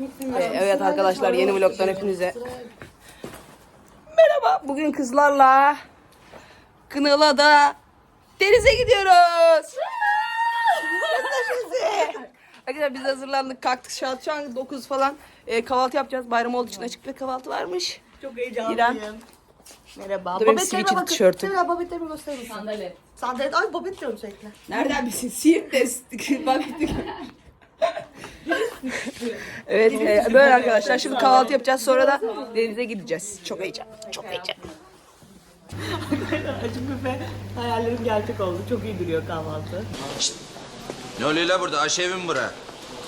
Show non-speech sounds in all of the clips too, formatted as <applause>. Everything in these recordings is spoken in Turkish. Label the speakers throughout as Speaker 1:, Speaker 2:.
Speaker 1: Ee, Evet arkadaşlar yeni vlogdan hepinize merhaba. Bugün kızlarla Kınalı'da denize gidiyoruz. Arkadaşlar <laughs> Arkadaşlar biz hazırlandık kalktık saat şu an 9 falan Ee, kahvaltı yapacağız. Bayram olduğu için açık bir kahvaltı varmış.
Speaker 2: Çok heyecanlıyım.
Speaker 1: İrem.
Speaker 2: Merhaba.
Speaker 1: Da benim
Speaker 2: bakın.
Speaker 1: tişörtüm.
Speaker 2: Abi babetlerimi gösterir misin?
Speaker 3: Sandalye.
Speaker 2: Sandalet. Ay babet diyorum sürekli.
Speaker 1: Nereden bilsin? Siirt'te <laughs> bak. Evet e, böyle arkadaşlar şimdi kahvaltı yapacağız sonra da denize gideceğiz. Çok heyecan. Çok heyecan.
Speaker 2: Açık büfe hayallerim gerçek oldu. Çok iyi duruyor kahvaltı.
Speaker 4: Ne oluyor la burada? Aşevim bura.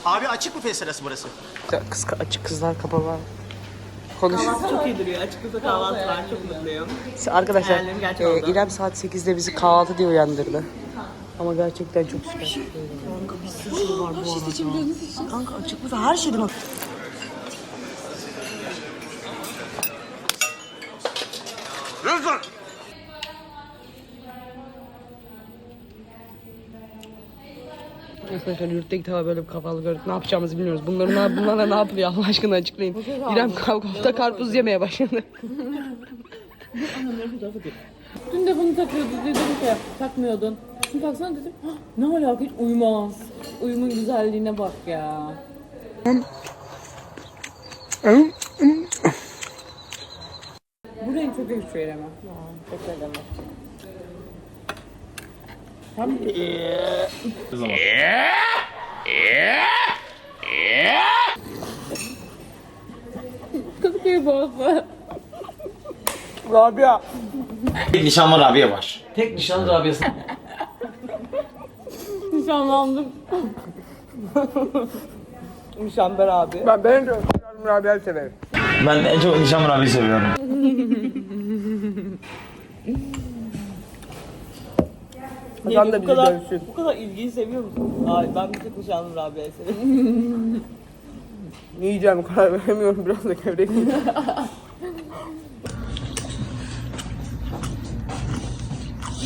Speaker 5: Abi açık büfe sırası burası.
Speaker 1: Kız açık kızlar kapalı. Konuş.
Speaker 2: Kahvaltı çok iyi duruyor. Açık büfe kahvaltı var. Çok mutluyum.
Speaker 1: Arkadaşlar
Speaker 2: Hayallerim gerçek
Speaker 1: e,
Speaker 2: oldu.
Speaker 1: İrem saat 8'de bizi kahvaltı diye uyandırdı. Ama gerçekten çok süper.
Speaker 2: Kanka açık büfe her şeyden
Speaker 1: Arkadaşlar yurtta ilk defa böyle bir kahvaltı gördük. Ne yapacağımızı bilmiyoruz. Bunların ne, bunlarla ne yapılıyor Allah aşkına açıklayın. İrem kahvaltıda karpuz yemeye başladı.
Speaker 3: Dün de bunu takıyordu dedim ki takmıyordun. Şimdi taksana dedim. "Hah, Ne alaka hiç uyumaz. Uyumun güzelliğine bak ya. Bu renk çok yakışıyor İrem'e. Çok ederim. Tam Kadıköy boğazı.
Speaker 1: Rabia.
Speaker 5: Nişanlı Rabia var.
Speaker 6: Tek nişan Rabia'sı.
Speaker 3: Nişanlandım.
Speaker 1: Müşamber abi. Ben ben de Rabia'yı severim.
Speaker 5: Ben en çok nişanlı Rabia'yı seviyorum.
Speaker 1: Hasan da
Speaker 2: bu
Speaker 1: bizi
Speaker 2: kadar,
Speaker 1: dövsün.
Speaker 2: bu kadar ilgiyi seviyor musun? Ay ben bir tek nişanlım Rabia'yı seviyorum. <laughs>
Speaker 1: Ne yiyeceğim karar veremiyorum. Biraz da gevrek.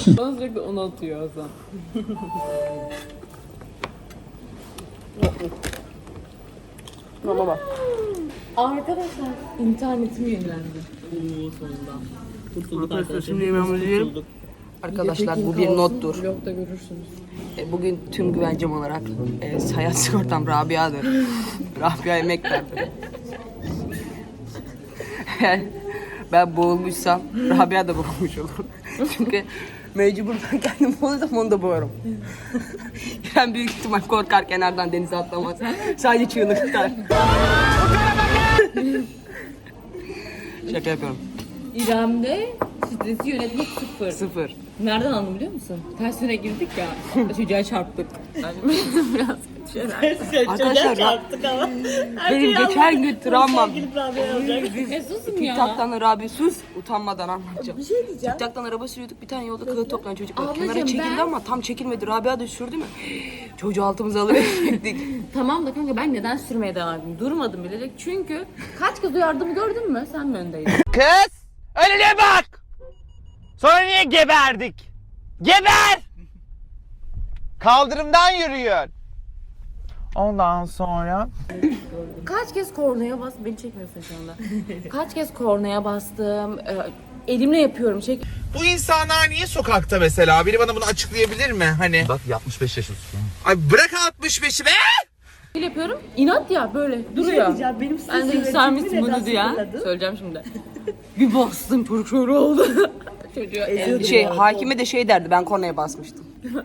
Speaker 3: Bana sürekli onu atıyor Hasan. <laughs>
Speaker 1: Ama bak.
Speaker 3: Arkadaşlar internetim yenilendi.
Speaker 2: Oo sonunda. Kurtulduk
Speaker 1: Arkadaşlar şimdi yemeğimizi yiyelim. Arkadaşlar bu bir nottur.
Speaker 3: Vlogda görürsünüz.
Speaker 1: E, Bugün tüm güvencem olarak e, hayat <laughs> sigortam Rabia'dır. <laughs> Rabia emek verdi. <laughs> Ben boğulmuşsam Rabia da boğulmuş olur. Çünkü mecbur ben <laughs> kendim boğulursam onu da boğarım. <laughs> ben büyük ihtimal korkar kenardan denize atlamaz. Sadece çığlık atar. <laughs> Şaka yapıyorum.
Speaker 3: İrem'de stresi yönetmek sıfır.
Speaker 1: Sıfır.
Speaker 3: Nereden anladın biliyor musun? Ters yöne girdik ya. <laughs> Çocuğa çarptık. Yani biraz kötü şeyler.
Speaker 1: Arkadaşlar,
Speaker 2: Çocuğa çarptık ama. Her
Speaker 1: Benim
Speaker 2: şeyi
Speaker 1: geçen gün travmam.
Speaker 2: Sevgili Rabia olacak.
Speaker 3: E susun ya.
Speaker 1: TikTok'tan Rabi sus utanmadan anlatacağım.
Speaker 2: Bir şey diyeceğim.
Speaker 1: TikTok'tan araba sürüyorduk bir tane yolda kağıt toplayan çocuk var.
Speaker 3: Ablacığım,
Speaker 1: Kenara çekildi
Speaker 3: ben-
Speaker 1: ama tam çekilmedi. Rabia da sürdü mü? <gasps> Çocuğu altımıza alıverecektik. <laughs>
Speaker 3: Tamam da kanka ben neden sürmeye devam ettim? Durmadım bilerek. Çünkü kaç kız uyardım gördün mü? Sen mi öndeydin?
Speaker 5: Kız! Önüne bak! Sonra niye geberdik? Geber! Kaldırımdan yürüyün. Ondan sonra
Speaker 3: Kaç kez kornaya bas beni çekmiyorsun şu anda. Kaç kez kornaya bastım. e, elimle yapıyorum. Çek.
Speaker 7: Bu insanlar niye sokakta mesela? Biri bana bunu açıklayabilir mi? Hani
Speaker 4: Bak 65 yaşındasın.
Speaker 7: ay bırak 65'i be!
Speaker 3: Yapıyorum. İnat ya böyle duruyor.
Speaker 2: diyeceğim, benim stres
Speaker 3: ben de
Speaker 2: yönetimimi
Speaker 3: yükselmişsin
Speaker 2: neden
Speaker 3: bunu diye.
Speaker 2: sıfırladın?
Speaker 3: Söyleyeceğim şimdi. <laughs> Bir bastım şöyle oldu. <laughs> Çocuğa
Speaker 1: şey hakime de şey derdi ben kornaya basmıştım. <laughs>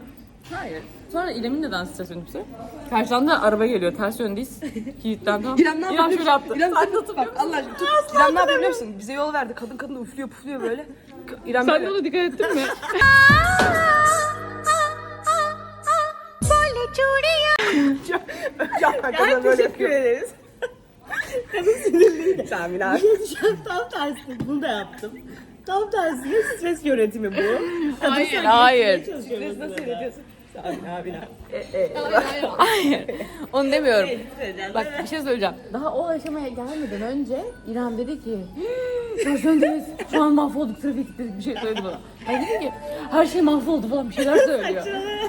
Speaker 3: Hayır. Sonra İrem'in neden stres yönetmişse? Karşıdan da araba geliyor. Ters yöndeyiz. Kilitten tamam.
Speaker 1: İrem ne yapıyor?
Speaker 3: Şöyle yaptı.
Speaker 1: İrem
Speaker 3: Sen hatırlıyor
Speaker 1: bak Allah aşkına tut. İrem ne yapıyor biliyor musun? Bize yol verdi. Kadın kadın üflüyor pufluyor böyle. İrem
Speaker 3: Sen
Speaker 1: böyle.
Speaker 3: ona dikkat ettin mi?
Speaker 1: Kadın böyle
Speaker 2: Teşekkür
Speaker 1: yapıyor.
Speaker 2: ederiz. Kadın sinirliydi.
Speaker 1: Samin abi.
Speaker 2: Şey tam tersi. Bunu da yaptım. Tam tersi stres yönetimi bu.
Speaker 3: Hayır, hayır.
Speaker 2: çalışıyor
Speaker 1: Nasıl
Speaker 2: mesela.
Speaker 1: öğretiyorsun? Samin abi.
Speaker 3: Hayır. Onu demiyorum. Bak bir şey söyleyeceğim. Daha o aşamaya gelmeden önce İrem dedi ki Ters yöndeyiz. Şu an mahvolduk trafik dedik bir şey söyledi bana. Ben dedim ki her şey mahvoldu falan bir şeyler söylüyor.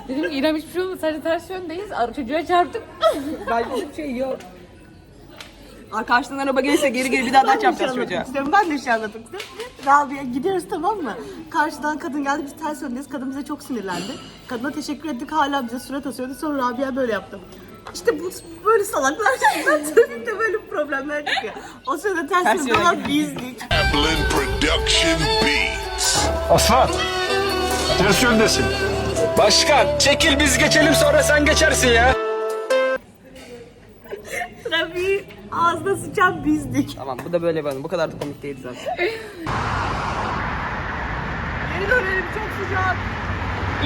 Speaker 3: Dedim ki İrem hiçbir şey olmadı sadece ters yöndeyiz. Ar- Çocuğa çarptık.
Speaker 1: Bence hiçbir şey yok. Karşıdan araba gelirse geri geri bir daha
Speaker 2: Ben
Speaker 1: daç
Speaker 2: de
Speaker 1: yapacağız
Speaker 2: şey
Speaker 1: çocuğa.
Speaker 2: istiyorum. Ben de şey anlatmak istiyorum. Rabia gidiyoruz tamam mı? Karşıdan kadın geldi biz ters yöndeyiz. Kadın bize çok sinirlendi. Kadına teşekkür ettik hala bize surat asıyordu. Sonra Rabia böyle yaptı. İşte bu böyle salaklar <laughs> yüzünden trafikte böyle problemler çıkıyor. O sırada ters,
Speaker 1: Ters
Speaker 2: yönde
Speaker 1: yöne
Speaker 2: olan bizdik.
Speaker 6: Kaplan Production Beats.
Speaker 8: Aslan. Ters yöndesin. Başkan çekil biz geçelim sonra sen geçersin ya.
Speaker 2: Trafiği ağzına sıçan bizdik.
Speaker 1: Tamam bu da böyle bana. Bu kadar da komik değil zaten.
Speaker 2: Geri dönelim çok sıcak.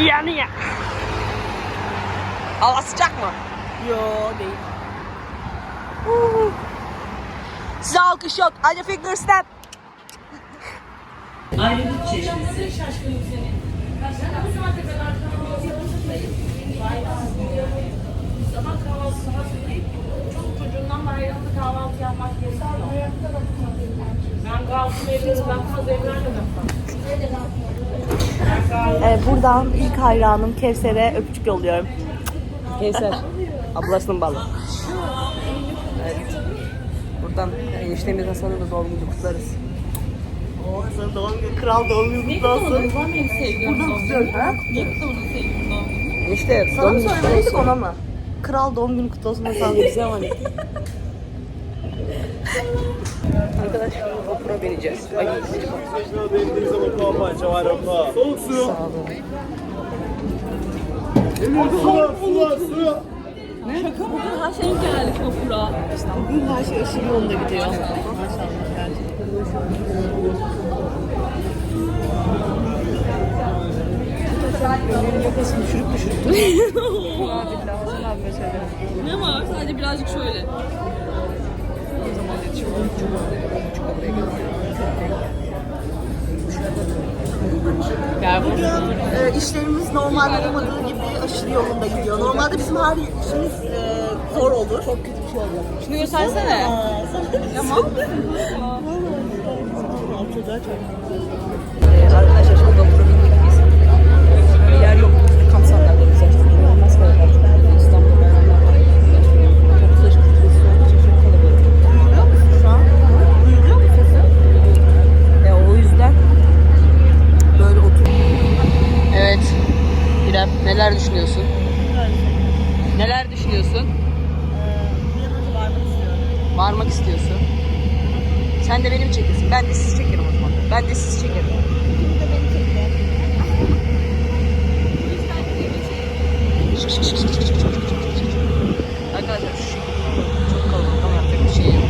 Speaker 1: Yani ya. Hava sıcak mı?
Speaker 2: Yo değil.
Speaker 1: Size alkış yok. Hadi finger snap.
Speaker 2: Ee, buradan ilk hayranım Kevser'e öpücük yolluyorum.
Speaker 1: Kevser. <laughs> Ablasının balı. Evet. Buradan eniştemiz Hasan'ın da doğum günü kutlarız.
Speaker 2: Oo, sana doğum günü, kral doğum günü kutlu olsun. Buradan kutluyorum ha.
Speaker 1: Enişte
Speaker 2: Sana
Speaker 1: doğum
Speaker 2: mı
Speaker 1: günü kutlu
Speaker 2: söylemeliydik ona mı? Kral doğum günü kutlu olsun Hasan.
Speaker 1: Bize emanet. <laughs> Arkadaş vapura bineceğiz. Ay sıcak.
Speaker 2: Bugün her şey aşırı yolunda gidiyor.
Speaker 3: Ne var? Sadece birazcık şöyle.
Speaker 2: Ee, işlerimiz normalde olmadığı gibi aşırı yolunda gidiyor. Normalde bizim her işimiz e, zor olur. Çok kötü bir şey olur.
Speaker 3: Şunu göstersene.
Speaker 1: Ee, arkadaşlar şimdi vapura bindik biz. Bir yer yok. Kamp sandalyeleri seçtik. İnanılmaz kalabalık. İstanbul'da bayanlar var. Çok sıcak. Çok kalabalık.
Speaker 2: Duyuyor musun şu an? Duyuyor musun sesi?
Speaker 1: E, o yüzden böyle otur. Evet. İrem neler düşünüyorsun? Neler düşünüyorsun?
Speaker 2: Bir an varmak istiyorum.
Speaker 1: Varmak istiyorsun. Sen de benim çekilsin. Ben de sizi çekerim o zaman. Ben de sizi çekerim. Arkadaşlar şu şekilde çok kalabalık ama yapacak bir şey yok.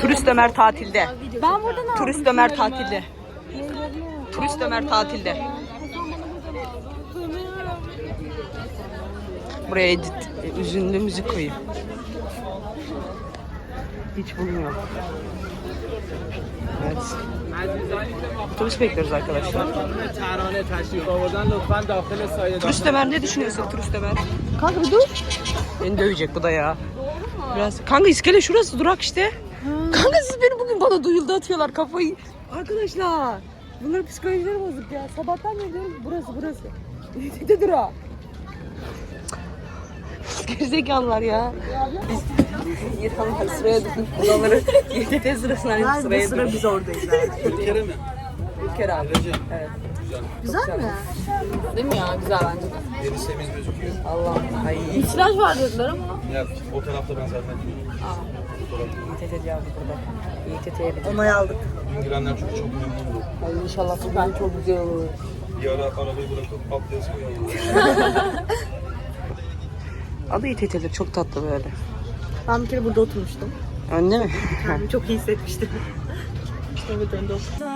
Speaker 1: Turist Ömer tatilde.
Speaker 3: Ben burada ne
Speaker 1: Turist Ömer tatilde. Turist Ömer tatilde. Buraya edit, e, üzünlü müzik koyayım. Hiç bulmuyorum. Evet. Turist bekliyoruz arkadaşlar. Turist Ömer ne düşünüyorsun Turist Ömer?
Speaker 2: Kanka dur.
Speaker 1: Beni dövecek bu da ya. Biraz. Kanka iskele şurası durak işte. Kanka siz beni bugün bana duyuldu atıyorlar kafayı. Arkadaşlar. Bunların psikolojileri bozuk ya. Sabahtan beri diyorum burası burası. <laughs> İTT durağı. <laughs> Gerizekalılar ya. Biz İrhanlar sıraya durduk. Buraları İTT sırasına
Speaker 2: Nerede
Speaker 1: sıraya
Speaker 2: sıra
Speaker 1: durduk.
Speaker 2: biz oradayız. yani.
Speaker 1: İlker abi. <laughs> Evet.
Speaker 2: Güzel mi?
Speaker 3: Değil mi ya? Güzel bence de.
Speaker 7: Deniz temiz gözüküyor.
Speaker 1: Allah. Ay
Speaker 3: İhtiyaç var dediler ama.
Speaker 7: Ya o tarafta ben zaten
Speaker 1: İTT diyor abi burada. İTT'ye
Speaker 2: Onay aldık.
Speaker 7: girenler çünkü çok memnundu.
Speaker 1: Ay inşallah bugün çok güzel olur.
Speaker 7: Bir ara arabayı bırakıp atlayası koyalım. <laughs>
Speaker 1: Adı İTT'de çok tatlı böyle.
Speaker 2: Ben bir kere burada oturmuştum.
Speaker 1: Önde mi?
Speaker 2: Kendimi <laughs> çok iyi hissetmiştim. <laughs> evet önde oturdum.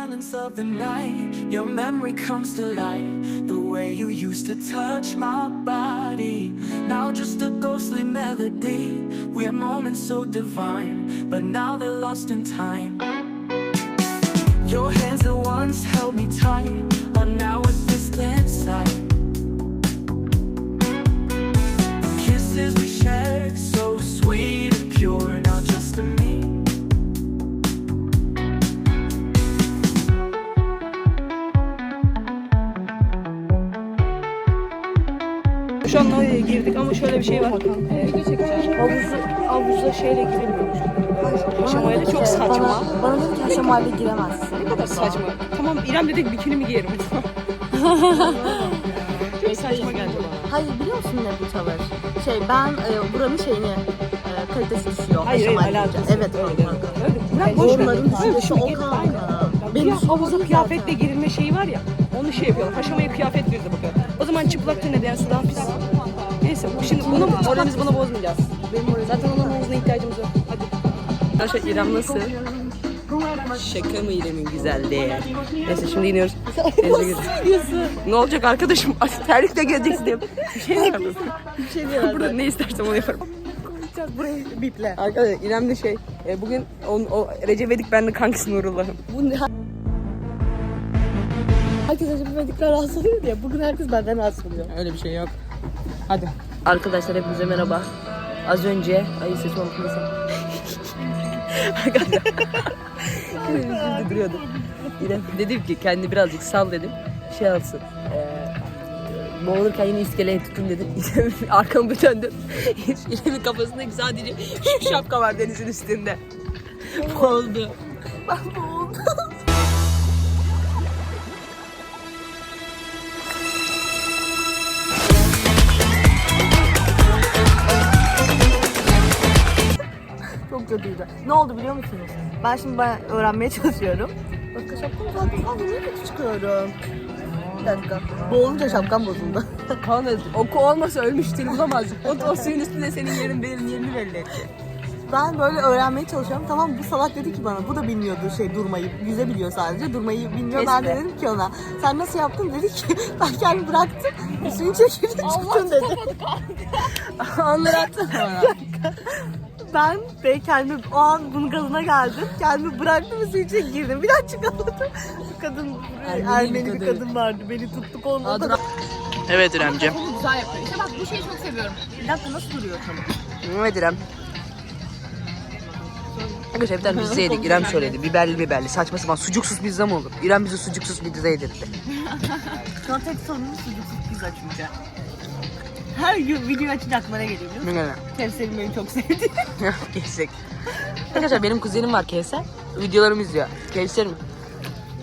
Speaker 9: Way you used to touch my body, now just a ghostly melody. We're moments so divine, but now they're lost in time. Your hands that once held me tight are now a distant sight.
Speaker 1: Şu an oraya girdik ama şöyle bir şey var. Ee, havuzu, havuza şeyle girilmiyormuş. Aşamayla çok saçma.
Speaker 2: Bana, bana dedi ki aşamayla giremezsin.
Speaker 1: Ne kadar saçma. Tamam İrem dedik bikini mi giyerim hadi. <laughs> çok saçma geldi bana.
Speaker 2: Hayır biliyor musun ne bu tavır? Şey ben e, buranın şeyini e, kalitesi düşüyor.
Speaker 1: Hayır, hayır, alakası.
Speaker 2: Evet öyle kanka. Onların düşüncesi o kanka. Benim
Speaker 1: havuza kıyafetle girilme şeyi var ya. Onu şey yapıyorlar. Haşamaya kıyafet girdi bakıyor. O zaman çıplaktı neden sudan pis. Neyse şimdi bunu moralimizi bunu bozmayacağız. Zaten onun havuzuna ihtiyacımız yok. Hadi. Arkadaşlar İrem nasıl? Şaka mı İrem'in güzelliği? Neyse şimdi iniyoruz. Denize. Ne olacak arkadaşım? Terlikle geleceksin diye. Bir şey yapıyorsun? Bir şey. Burada ne istersen onu yaparım.
Speaker 2: burayı biple.
Speaker 1: Arkadaşlar İrem de şey, e, bugün on, o Recep Edik ben de kankası Nurullah'ım.
Speaker 2: Bu ne? Herkes acaba medikler rahatsız oluyor diye. Bugün herkes benden rahatsız oluyor.
Speaker 1: Öyle bir şey yok. Hadi. Arkadaşlar hepinize merhaba. Az önce, ay sesim unutmasın. Arkadaşlar. Şimdi duruyordu. İrem dedim ki kendi birazcık sal dedim. Şey alsın. Ee, boğulurken yine iskeleye tutun dedim. <laughs> Arkamı döndüm. <laughs> İrem'in kafasındaki sadece şu şapka var denizin üstünde. Boğuldu. Ben boğuldum.
Speaker 2: Çok kötüydü. Ne oldu biliyor musunuz? Ben şimdi ben öğrenmeye <laughs> çalışıyorum. Bakın şapkam kaldı. Kaldı niye kötü çıkıyorum? Bir dakika. Boğulunca şapkam bozuldu. <laughs>
Speaker 1: Kaan oku olmasa ölmüştür bulamazdık. O, o suyun üstünde senin yerin benim yerini belli etti.
Speaker 2: Ben böyle öğrenmeye çalışıyorum. Tamam bu salak dedi ki bana bu da bilmiyordu şey durmayı. Yüzebiliyor sadece. Durmayı bilmiyor. Ben de dedim ki ona sen nasıl yaptın? Dedi ki <laughs> ben kendimi bıraktım. Suyun çekildi çıktım dedi.
Speaker 1: Onları atsana bana.
Speaker 2: Ben de kendimi o an bunun gazına geldim. Kendimi bıraktım ve girdim. Bir daha çıkamadım. Kadın, Ermeni, bir
Speaker 1: kadın.
Speaker 2: vardı. Beni tuttu kolunu. O kadar-
Speaker 1: Evet İremciğim.
Speaker 3: Bunu güzel yapıyor. İşte bak bu şeyi çok seviyorum.
Speaker 2: Bir dakika nasıl duruyorsun?
Speaker 1: Evet İrem. Arkadaşlar bir tane pizza yedik. İrem söyledi. Biberli biberli. Saçma sapan sucuksuz pizza mı olur? İrem bize sucuksuz pizza yedirdi.
Speaker 2: Şu an tek sorunumuz sucuksuz pizza çünkü. Her gün video açınca aklına geliyor biliyor musun?
Speaker 1: Ne ne?
Speaker 2: Kevser'in beni çok sevdi.
Speaker 1: Geçsek. <laughs> Arkadaşlar benim kuzenim var Kevser. Videolarımı izliyor. Kevser mi?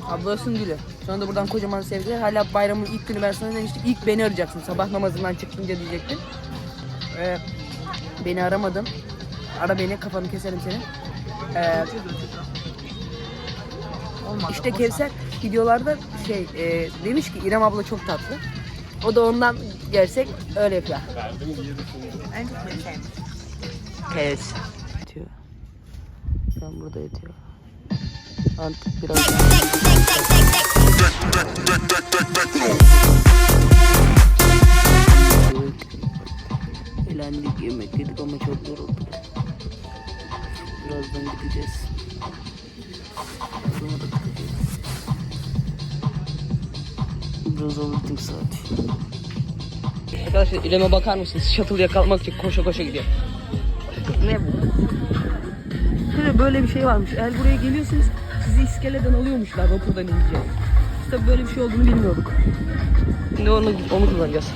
Speaker 1: Ablasının gülü. Sonra da buradan kocaman sevgiler. Hala bayramın ilk günü ben sana demiştim. İlk beni arayacaksın. Sabah namazından çıkınca diyecektin. Ee, beni aramadın. Ara beni kafanı keserim senin. Ee, işte Kevser videolarda şey e, demiş ki İrem abla çok tatlı. O da ondan gelsek öyle yapıyor. Kevser. Yatıyor. An burada yatıyor. Artık biraz Eğlendik, yemek yedik ama çok yorulduk. Birazdan gideceğiz. Sonra da gideceğiz. Biraz overthink saati. Arkadaşlar İrem'e bakar mısınız? Shuttle yakalamak için koşa koşa gidiyor. Ne bu? Şöyle böyle bir şey varmış. Eğer buraya geliyorsanız sizi iskeleden alıyormuşlar vapurdan. Biz tabii böyle bir şey olduğunu bilmiyorduk. Şimdi onu, onu kullanacağız.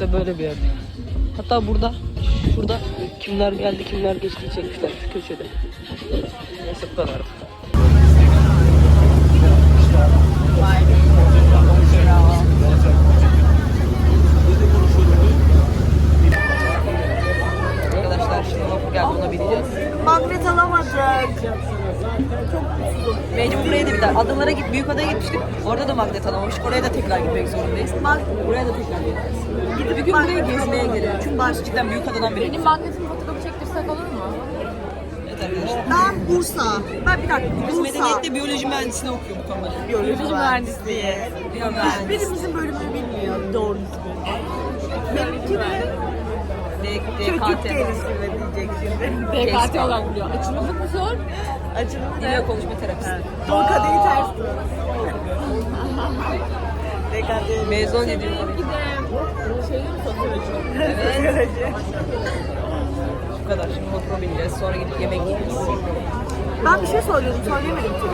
Speaker 1: Da böyle bir yer. Hatta burada, şurada kimler geldi kimler geçti çekmişler şu köşede. Neyse bu kadar. Arkadaşlar şimdi vapur geldi ona bineceğiz.
Speaker 2: Magnet alamadık.
Speaker 1: Mecbur buraya da bir daha. Adalara git, büyük adaya gitmiştik. Orada da magnet alamamıştık. Oraya da tekrar gitmek zorundayız. Buraya da tekrar gideceğiz. Bir gün buraya gezmeye gelelim. Çünkü burası cidden büyük adadan biri.
Speaker 3: Benim magnetin fotoğrafı çektirsek olur mu?
Speaker 1: Evet arkadaşlar.
Speaker 2: Ben Bursa. Ben bir dakika.
Speaker 1: Biz
Speaker 2: Bursa.
Speaker 1: medeniyette biyoloji mühendisliği okuyor bu konuda.
Speaker 2: Biyoloji mühendisliği.
Speaker 1: Biyomühendis.
Speaker 2: Benim bizim bölümümü bilmiyor doğru düzgün. Benimki de çocuk
Speaker 1: DKT.
Speaker 2: geliştirme diyecek şimdi.
Speaker 3: DKT olarak biliyor. Açılımı mı zor?
Speaker 2: Açılımı
Speaker 1: Dil ve konuşma terapisi.
Speaker 2: Doğu kadeyi ters <laughs> tut. DKT.
Speaker 1: Mezun ediyorum.
Speaker 3: Bir de şeyleri sosyoloji.
Speaker 2: Sosyoloji.
Speaker 1: Bu kadar. Şimdi vapura bineceğiz. Sonra gidip yemek yiyeceğiz.
Speaker 2: Ben bir şey söylüyordum, söyleyemedim ki.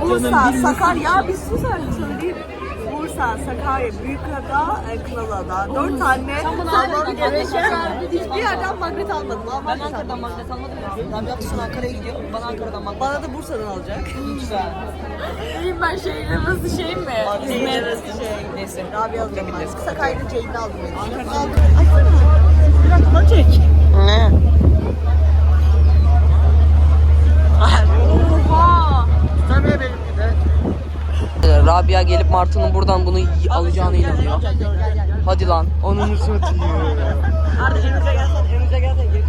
Speaker 2: Bursa, Sakarya, bir sus artık söyleyeyim. Bursa, Sakarya, Büyükada, e, Kınalıada. Dört tane sallalı gereçe. Hiçbir yerden magnet almadım.
Speaker 1: Ben Ankara'dan magnet almadım ya. Rabia Ankara'ya gidiyor. Bana Ankara'dan magnet.
Speaker 2: Bana da Bursa'dan alacak.
Speaker 1: Güzel.
Speaker 3: İyiyim ben şehir arası şey mi?
Speaker 2: Hizmet. Şey,
Speaker 1: Neyse.
Speaker 2: Rabia alacağım ben. Sakarya'da Ceylin aldım. Ankara'dan aldım. Ay. Biraz bana çek.
Speaker 1: Ne? Rabia gelip Martı'nın buradan bunu alacağını inanıyor. Hadi lan. Onun satıyor.
Speaker 2: Artık önümüze gelsen, önümüze gelsen gir.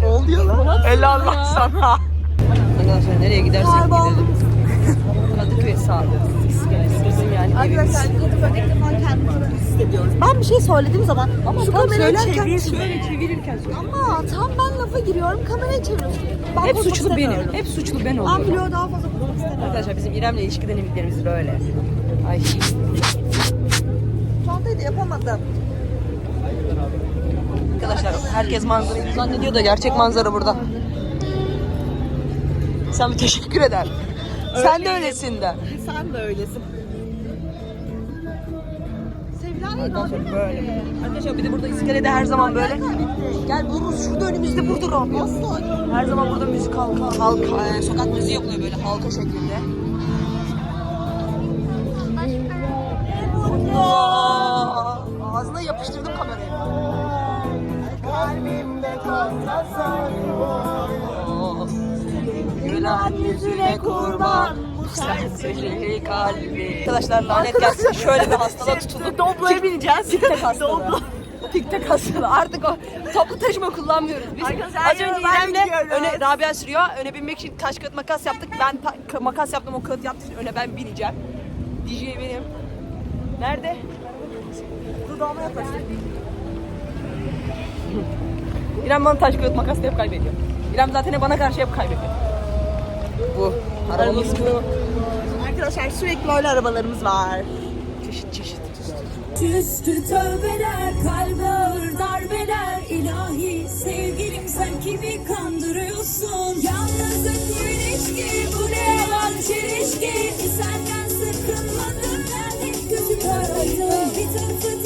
Speaker 2: Ne oluyor lan?
Speaker 1: Helal lan sana. Arkadaşlar nereye gidersek gidelim. Kadıköy sağda. Bizim yani.
Speaker 2: Arkadaşlar Kadıköy'de ilk defa hissediyoruz. Ben bir şey söylediğim zaman şu kamerayı çevir.
Speaker 1: şöyle çevirirken.
Speaker 2: Ama tam ben lafa giriyorum kamerayı çeviriyorsun. Ben
Speaker 1: Hep suçlu benim. Hep suçlu ben
Speaker 2: Ben
Speaker 1: oluyorum.
Speaker 2: bloğu daha fazla.
Speaker 1: Arkadaşlar bizim İrem'le ilişki dinamiklerimiz böyle. Ay.
Speaker 2: Çantayı da yapamadım.
Speaker 1: Arkadaşlar herkes manzarayı zannediyor da gerçek manzara burada. Sen bir teşekkür eder. Sen de öylesin de.
Speaker 2: Sen de öylesin.
Speaker 1: Arkadaşlar böyle. Arkadaşlar bir de burada iskelede her zaman böyle. Gel vururuz şurada önümüzde burada abi. Her zaman burada müzik halka, halka e, sokak müziği yapılıyor böyle halka şeklinde. Aa, Ağzına yapıştırdım kamerayı. Oh, Gülen yüzüne kurban sen sihirli kalbi. Arkadaşlar lanet gelsin şöyle bir hastalığa tutulduk. Doblo'ya bineceğiz. Tiktak <laughs> hastalığı. Tiktak hastalığı. Artık o toplu taşıma kullanmıyoruz. Biz
Speaker 2: Arkadaşlar,
Speaker 1: az önce İrem'le öne Rabia sürüyor. Öne binmek için taş kağıt makas yaptık. Ben makas yaptım o kağıt yaptı. Öne ben bineceğim. DJ benim. Nerede?
Speaker 2: Dudağıma yaklaştı. <laughs>
Speaker 1: İrem bana taş kağıt makas hep kaybediyor. İrem zaten bana karşı hep kaybediyor. Bu. Arabamız bu.
Speaker 2: Arkadaşlar sürekli böyle arabalarımız var.
Speaker 1: Çeşit çeşit.
Speaker 10: Üstü tövbeler, kalbe ağır darbeler ilahi sevgilim sen kimi kandırıyorsun Yalnızlık bu ilişki, bu ne yalan çelişki Senden sıkılmadım ben hep gözüm karaydı Bir tarafı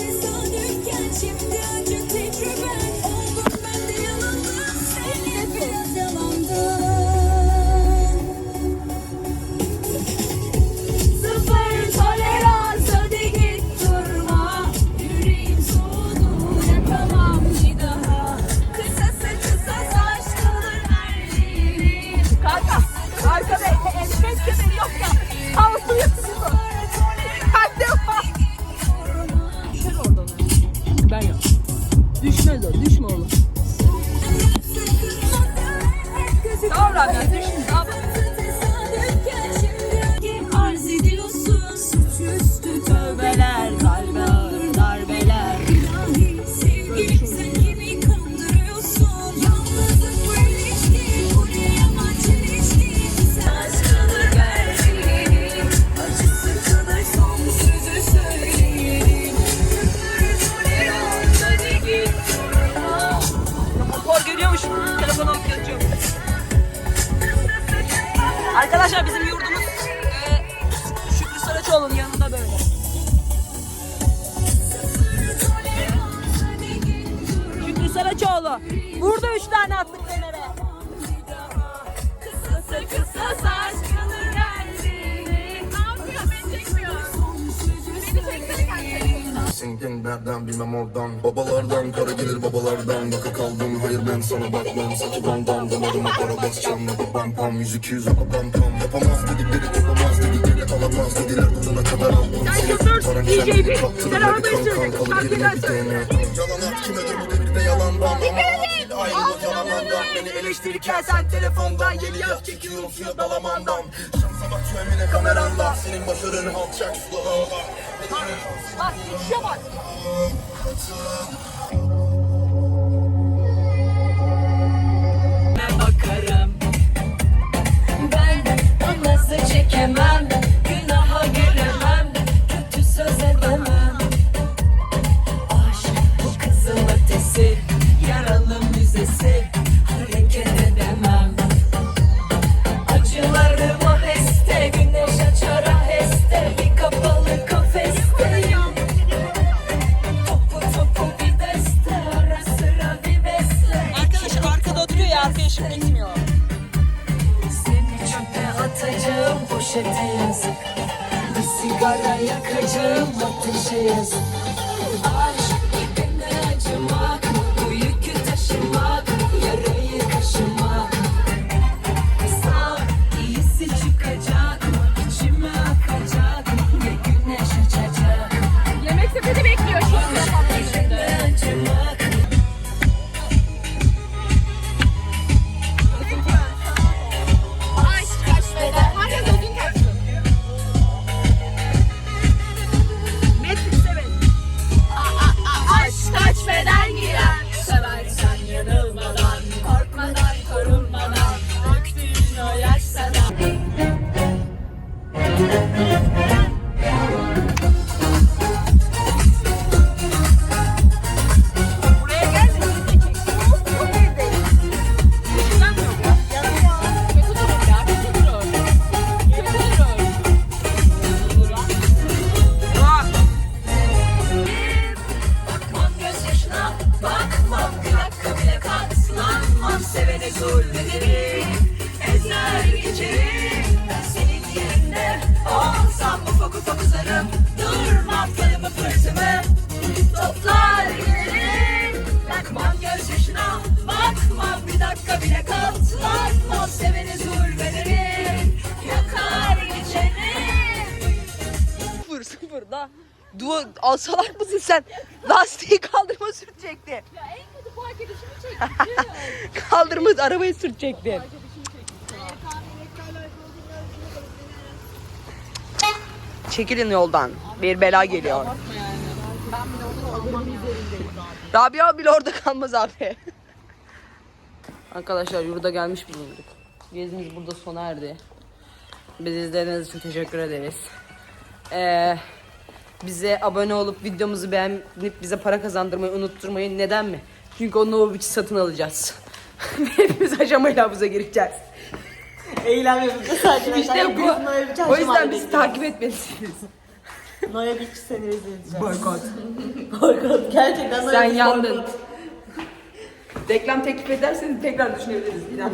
Speaker 6: para basacağım Ne de bam pam yüz iki yüz ama bam pam Yapamaz dedikleri yapamaz dedikleri alamaz dediler. Ucuna kadar aldım seni kurtaran kendini Kaptırım hadi kalkan kalır yerine gittiğini Yalan at kime dur bu devirde yalandan. Ama akil ayrılır yalanandan Beni eleştirirken sen telefondan Yeni yaz çekiyorum suya dalamandan Şansa bak tümüne kameranda Senin başarın halçak suda ağlar
Speaker 1: Bak işe bak.
Speaker 10: Çekemem Günaha gelemem Kötü söz edemem. Aşk bu kızıl ötesi Yaralı müzesi
Speaker 1: Salak mısın sen? Lastiği kaldırma sürtecekti.
Speaker 3: Ya en kötü park edişimi çekti. <laughs>
Speaker 1: Kaldırma arabayı sürtecekti. Çekilin yoldan. Bir bela geliyor. Rabia bile orada kalmaz abi. <laughs> Arkadaşlar yurda gelmiş bulunduk. Gezimiz burada sona erdi. Bizi izlediğiniz için teşekkür ederiz. Ee, bize abone olup videomuzu beğenip bize para kazandırmayı unutturmayın. Neden mi? Çünkü o Novovic'i satın alacağız. <laughs> Hepimiz aşamayla havuza gireceğiz.
Speaker 2: Eylem yapacağız arkadaşlar.
Speaker 1: İşte bu. O yüzden bizi takip etmelisiniz. <laughs>
Speaker 2: Noya Beach seni rezil edeceğiz.
Speaker 1: Boykot. <laughs>
Speaker 2: Boykot. Gerçekten Noya
Speaker 1: Sen yandın. Reklam teklif ederseniz tekrar düşünebiliriz. İnan.